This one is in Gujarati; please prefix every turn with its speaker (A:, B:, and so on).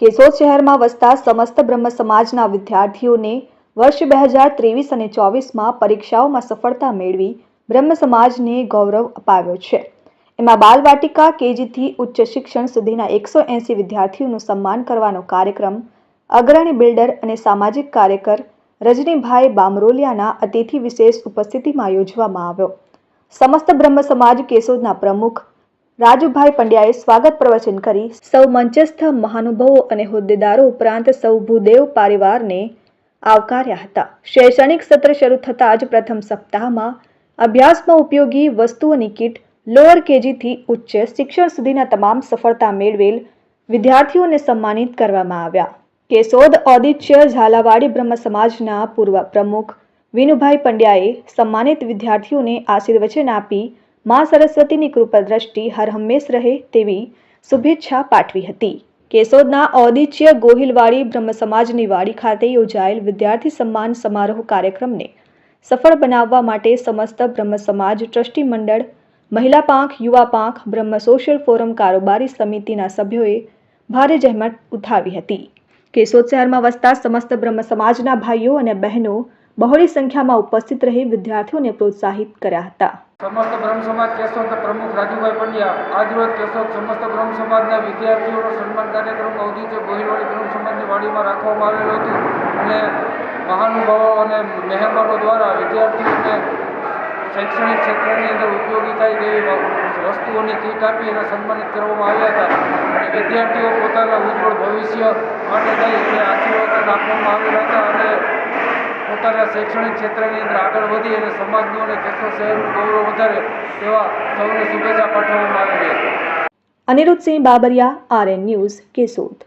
A: કેશોદ શહેરમાં વસતા સમસ્ત બ્રહ્મ સમાજના વિદ્યાર્થીઓને વર્ષ બે હજાર ત્રેવીસ અને ચોવીસમાં પરીક્ષાઓમાં સફળતા મેળવી બ્રહ્મ સમાજને ગૌરવ અપાવ્યો છે. એમાં બાલવાટિકા કેજીથી ઉચ્ચ શિક્ષણ સુધીના એકસો એંસી વિદ્યાર્થીઓનું સન્માન કરવાનો કાર્યક્રમ, અગ્રણી બિલ્ડર અને સામાજિક કાર્યકર રજનીભાઈ બામરોલિયાના અતિથિ વિશેષ ઉપસ્થિતિમાં યોજવામાં આવ્યો. સમસ્ત બ્રહ્મ સમાજ કેશોદના પ્રમુખ રાજુભાઈ પંડ્યાએ સ્વાગત પ્રવચન કરી. સૌ મંચસ્થ, મહાનુભાવો અને હોદ્દેદારો ઉપરાંત સૌ ભૂદેવ પરિવારને આવકાર્યા હતા. શૈક્ષણિક સત્ર શરૂ થતાં જ પ્રથમ સપ્તાહમાં અભ્યાસમાં ઉપયોગી વસ્તુઓની કીટ લોઅર કેજીથી ઉચ્ચ શિક્ષણ સુધીના તમામ સફળતા મેળવેલ વિદ્યાર્થીઓને સન્માનિત કરવામાં આવ્યા. કેશોદ ઔદિત્ય ઝાલાવાડી બ્રહ્મ સમાજના પૂર્વ પ્રમુખ વિનુભાઈ પંડ્યાએ સન્માનિત વિદ્યાર્થીઓને આશીર્વચન આપી મા સરસ્વતીની કૃપા દ્રષ્ટિ હર હંમેશ રહે તેવી શુભેચ્છા પાઠવી હતી. કેશોદના ઔદિત્ય ગોહિલવાડી બ્રહ્મ સમાજની વાડી ખાતે યોજાયેલ વિદ્યાર્થી સન્માન સમારોહ કાર્યક્રમને સફળ બનાવવા માટે સમસ્ત બ્રહ્મ સમાજ ટ્રસ્ટી મંડળ, મહિલા પાંખ, યુવા પાંખ, બ્રહ્મ સોશિયલ ફોરમ કારોબારી સમિતિના સભ્યોએ ભારે જહેમત ઉઠાવી હતી. કેશોદ શહેરમાં વસતા સમસ્ત બ્રહ્મ સમાજના ભાઈઓ અને બહેનો બહોળી સંખ્યામાં ઉપસ્થિત રહી વિદ્યાર્થીઓને પ્રોત્સાહિત કર્યા હતા.
B: સમસ્ત બ્રહ્મ સમાજ કેશોદ પ્રમુખ રાજુભાઈ પંડ્યા, આજરોજ કેશોદ સમસ્ત બ્રહ્મ સમાજના વિદ્યાર્થીઓનો સન્માન કાર્યક્રમ ઔદિત્ય ગોહિલવાડી બ્રહ્મ સમાજની વાડીમાં રાખવામાં આવેલો હતો અને મહાનુભાવો અને મહેમાનો દ્વારા વિદ્યાર્થીઓને શૈક્ષણિક ક્ષેત્રની અંદર ઉપયોગી થાય તેવી વસ્તુઓની કીટ આપી અને સન્માનિત કરવામાં આવ્યા હતા. અને વિદ્યાર્થીઓ પોતાના ઉજ્જવળ ભવિષ્ય માટે થાય એને આશીર્વાદ આપવામાં આવેલા હતા અને પોતાના શૈક્ષણિક ક્ષેત્રની અંદર આગળ વધી અને સમાજનું અને કેશોદ શહેરનું ગૌરવ વધારે તેવા સૌને શુભેચ્છા પાઠવવામાં આવી છે.
A: Anirudhsinh Babariya, RN news, Keshod.